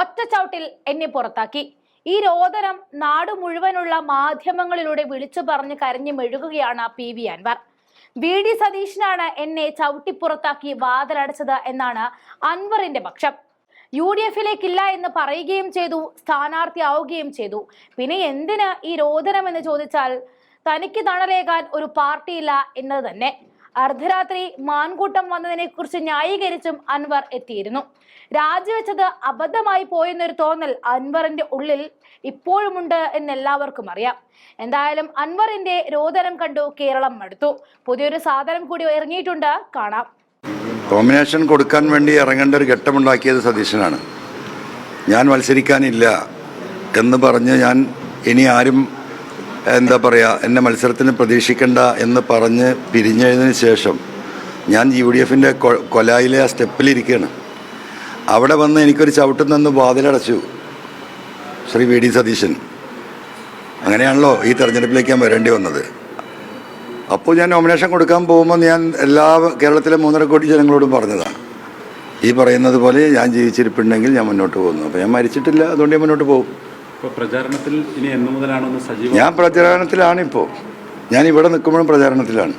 ഒറ്റച്ചവിട്ടിൽ എന്നെ പുറത്താക്കി. ഈ രോദനം നാടു മുഴുവനുള്ള മാധ്യമങ്ങളിലൂടെ വിളിച്ചു പറഞ്ഞ് കരഞ്ഞു മെഴുകുകയാണ് P V Anvar. V D സതീശനാണ് എന്നെ ചവിട്ടി പുറത്താക്കി വാതിലടച്ചത് എന്നാണ് അൻവറിന്റെ പക്ഷം. യു ഡി എഫിലേക്കില്ല എന്ന് പറയുകയും ചെയ്തു സ്ഥാനാർത്ഥിയാവുകയും ചെയ്തു. പിന്നെ എന്തിന് ഈ രോദനം എന്ന് ചോദിച്ചാൽ തനിക്ക് തണലേകാൻ ഒരു പാർട്ടിയില്ല എന്നത് തന്നെ. അർദ്ധരാത്രി മാൻകൂട്ടം വന്നതിനെ കുറിച്ച് ന്യായീകരിച്ചും അൻവർ എത്തിയിരുന്നു. രാജിവെച്ചത് അബദ്ധമായി പോയെന്നൊരു തോന്നൽ അൻവറിന്റെ ഉള്ളിൽ ഇപ്പോഴുമുണ്ട് എന്ന് എല്ലാവർക്കും അറിയാം. എന്തായാലും അൻവറിന്റെ രോദനം കണ്ടു കേരളം മടുത്തു. പുതിയൊരു സാധനം കൂടി ഇറങ്ങിയിട്ടുണ്ട്. കാണാം. കോമ്പിനേഷൻ കൊടുക്കാൻ വേണ്ടി ഇറങ്ങേണ്ട ഒരു ഘട്ടമുണ്ടാക്കിയത് സതീശനാണ്. ഞാൻ മത്സരിക്കാനില്ല എന്ന് പറഞ്ഞ് ഞാൻ ഇനി ആരും എന്താ പറയുക എന്നെ മത്സരത്തിന് പ്രതീക്ഷിക്കണ്ട എന്ന് പറഞ്ഞ് പിരിഞ്ഞതിന് ശേഷം ഞാൻ യു ഡി എഫിന്റെ കൊലായിലെ ആ സ്റ്റെപ്പിലിരിക്കുകയാണ് അവിടെ വന്ന് എനിക്കൊരു ചവിട്ടും തന്ന് വാതിലടച്ചു ശ്രീ വി ഡി സതീശൻ. അങ്ങനെയാണല്ലോ ഈ തെരഞ്ഞെടുപ്പിലേക്ക് ഞാൻ വരേണ്ടി വന്നത്. അപ്പോൾ ഞാൻ നോമിനേഷൻ കൊടുക്കാൻ പോകുമ്പോൾ ഞാൻ എല്ലാ കേരളത്തിലെ മൂന്നര കോടി ജനങ്ങളോടും പറഞ്ഞതാണ് ഈ പറയുന്നത് പോലെ ഞാൻ ജീവിച്ചിരിപ്പുണ്ടെങ്കിൽ ഞാൻ മുന്നോട്ട് പോകുന്നു. അപ്പോൾ ഞാൻ മരിച്ചിട്ടില്ല അതുകൊണ്ട് ഞാൻ മുന്നോട്ട് പോകും. പ്രചാരണത്തിൽ ഇനി എന്നു മുതലാണെന്ന് സജീവം ഞാൻ പ്രചാരണത്തിലാണ് ഇപ്പോൾ ഞാൻ ഇവിടെ നിൽക്കുമ്പോഴും പ്രചാരണത്തിലാണ്.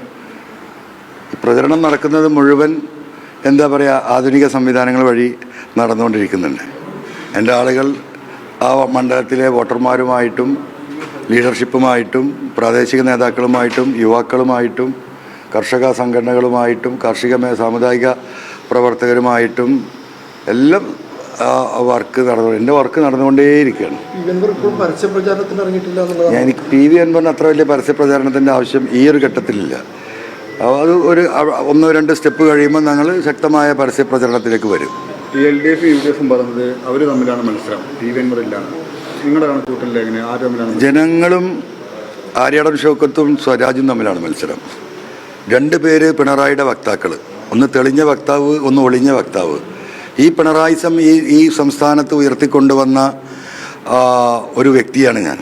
പ്രചരണം നടക്കുന്നത് മുഴുവൻ എന്താ പറയുക ആധുനിക സംവിധാനങ്ങൾ വഴി നടന്നുകൊണ്ടിരിക്കുന്നുണ്ട്. എന്റെ ആളുകൾ ആ മണ്ഡലത്തിലെ വോട്ടർമാരുമായിട്ടും ലീഡർഷിപ്പുമായിട്ടും പ്രാദേശിക നേതാക്കളുമായിട്ടും യുവാക്കളുമായിട്ടും കർഷക സംഘടനകളുമായിട്ടും കാർഷിക സാമുദായിക പ്രവർത്തകരുമായിട്ടും എല്ലാം വർക്ക് നടന്നു എന്റെ വർക്ക് നടന്നുകൊണ്ടേയിരിക്കുകയാണ്. ഞാൻ എനിക്ക് പി വി അൻവറിന് അത്ര വലിയ പരസ്യ പ്രചാരണത്തിന്റെ ആവശ്യം ഈ ഒരു ഘട്ടത്തിലില്ല. അത് ഒരു ഒന്നോ രണ്ട് സ്റ്റെപ്പ് കഴിയുമ്പോൾ ഞങ്ങൾ ശക്തമായ പരസ്യ പ്രചരണത്തിലേക്ക് വരും. L D F U D എഫും പറഞ്ഞത് അവർ തമ്മിലാണ് മത്സരം. ടി വി എൻവറില്ലാണ് നിങ്ങളുടെ കണക്കൂട്ടലിൽ എങ്ങനെ? ആര് തമ്മിലാണ് ജനങ്ങളും ആര്യാടൻ ഷോക്കത്തും സ്വരാജും തമ്മിലാണ് മത്സരം. രണ്ട് പേര് പിണറായിയുടെ വക്താക്കൾ ഒന്ന് തെളിഞ്ഞ വക്താവ് ഒന്ന് ഒളിഞ്ഞ വക്താവ്. ഈ പിണറായി സം ഈ ഈ സംസ്ഥാനത്ത് ഉയർത്തിക്കൊണ്ടുവന്ന ഒരു വ്യക്തിയാണ് ഞാൻ.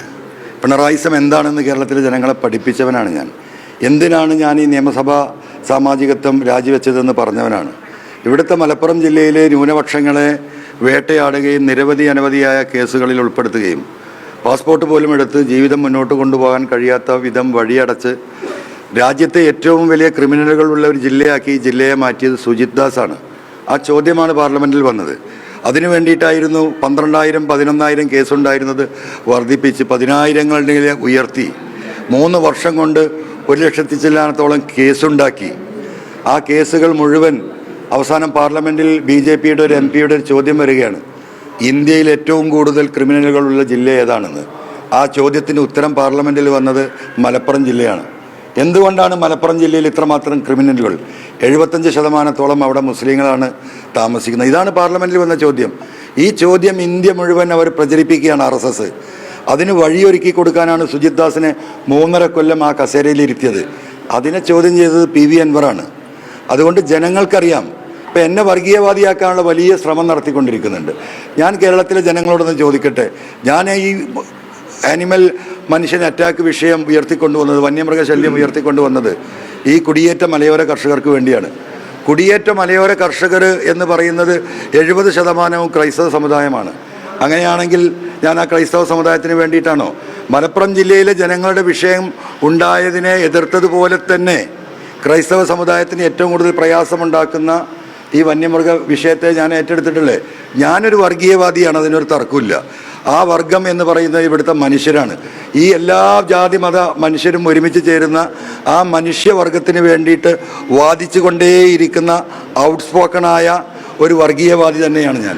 പിണറായിസം എന്താണെന്ന് കേരളത്തിലെ ജനങ്ങളെ പഠിപ്പിച്ചവനാണ് ഞാൻ. എന്തിനാണ് ഞാൻ ഈ നിയമസഭ സാമാജികത്വം രാജിവെച്ചതെന്ന് പറഞ്ഞവനാണ്. ഇവിടുത്തെ മലപ്പുറം ജില്ലയിലെ ന്യൂനപക്ഷങ്ങളെ വേട്ടയാടുകയും നിരവധി അനവധിയായ കേസുകളിൽ ഉൾപ്പെടുത്തുകയും പാസ്പോർട്ട് പോലും എടുത്ത് ജീവിതം മുന്നോട്ട് കൊണ്ടുപോകാൻ കഴിയാത്ത വിധം വഴിയടച്ച് രാജ്യത്തെ ഏറ്റവും വലിയ ക്രിമിനലുകളുള്ള ഒരു ജില്ലയാക്കി ജില്ലയെ മാറ്റിയത് സുജിത് ദാസാണ്. ആ ചോദ്യമാണ് പാർലമെന്റിൽ വന്നത്. അതിനു വേണ്ടിയിട്ടായിരുന്നു പന്ത്രണ്ടായിരം പതിനൊന്നായിരം കേസുണ്ടായിരുന്നത് വർദ്ധിപ്പിച്ച് പതിനായിരങ്ങളുടെ ഉയർത്തി. മൂന്ന് വർഷം കൊണ്ട് ഒരു ലക്ഷത്തി ചില്ലാനത്തോളം കേസുണ്ടാക്കി. ആ കേസുകൾ മുഴുവൻ അവസാനം പാർലമെന്റിൽ ബി ജെ പിയുടെ ഒരു എം പിയുടെ ഒരു ചോദ്യം വരികയാണ്. ഇന്ത്യയിൽ ഏറ്റവും കൂടുതൽ ക്രിമിനലുകളുള്ള ജില്ല ഏതാണെന്ന്. ആ ചോദ്യത്തിന് ഉത്തരം പാർലമെന്റിൽ വന്നത് മലപ്പുറം ജില്ലയാണ്. എന്തുകൊണ്ടാണ് മലപ്പുറം ജില്ലയിൽ ഇത്രമാത്രം ക്രിമിനലുകൾ? എഴുപത്തഞ്ച് ശതമാനത്തോളം അവിടെ മുസ്ലിങ്ങളാണ് താമസിക്കുന്നത്. ഇതാണ് പാർലമെന്റിൽ വന്ന ചോദ്യം. ഈ ചോദ്യം ഇന്ത്യ മുഴുവൻ അവർ പ്രചരിപ്പിക്കുകയാണ് ആർ എസ് എസ്. അതിന് വഴിയൊരുക്കി കൊടുക്കാനാണ് സുജിത് ദാസിനെ മൂന്നര കൊല്ലം ആ കസേരയിൽ ഇരുത്തിയത്. അതിനെ ചോദ്യം ചെയ്തത് പി വി അൻവറാണ്. അതുകൊണ്ട് ജനങ്ങൾക്കറിയാം. ഇപ്പം എന്നെ വർഗീയവാദിയാക്കാനുള്ള വലിയ ശ്രമം നടത്തിക്കൊണ്ടിരിക്കുന്നുണ്ട്. ഞാൻ കേരളത്തിലെ ജനങ്ങളോടൊന്ന് ചോദിക്കട്ടെ. ഞാൻ ഈ ആനിമൽ മനുഷ്യൻ അറ്റാക്ക് വിഷയം ഉയർത്തിക്കൊണ്ടുവന്നത് വന്യമൃഗശല്യം ഉയർത്തിക്കൊണ്ടുവന്നത് ഈ കുടിയേറ്റ മലയോര കർഷകർക്ക് വേണ്ടിയാണ്. കുടിയേറ്റ മലയോര കർഷകർ എന്ന് പറയുന്നത് എഴുപത് ശതമാനവും ക്രൈസ്തവ സമുദായമാണ്. അങ്ങനെയാണെങ്കിൽ ഞാൻ ആ ക്രൈസ്തവ സമുദായത്തിന് വേണ്ടിയിട്ടാണോ? മലപ്പുറം ജില്ലയിലെ ജനങ്ങളുടെ വിഷയം ഉണ്ടായതിനെ എതിർത്തതുപോലെ തന്നെ ക്രൈസ്തവ സമുദായത്തിന് ഏറ്റവും കൂടുതൽ പ്രയാസമുണ്ടാക്കുന്ന ഈ വന്യമൃഗ വിഷയത്തെ ഞാൻ ഏറ്റെടുത്തിട്ടുള്ളത്. ഞാനൊരു വർഗീയവാദിയാണ് അതിനൊരു തർക്കമില്ല ആ വർഗം എന്ന് പറയുന്നത് ഇവിടുത്തെ മനുഷ്യരാണ്. ഈ എല്ലാ ജാതി മത മനുഷ്യരും ഒരുമിച്ച് ചേരുന്ന ആ മനുഷ്യവർഗത്തിന് വേണ്ടിയിട്ട് വാദിച്ചു കൊണ്ടേയിരിക്കുന്ന ഔട്ട്സ്പോക്കണായ ഒരു വർഗീയവാദി തന്നെയാണ് ഞാൻ.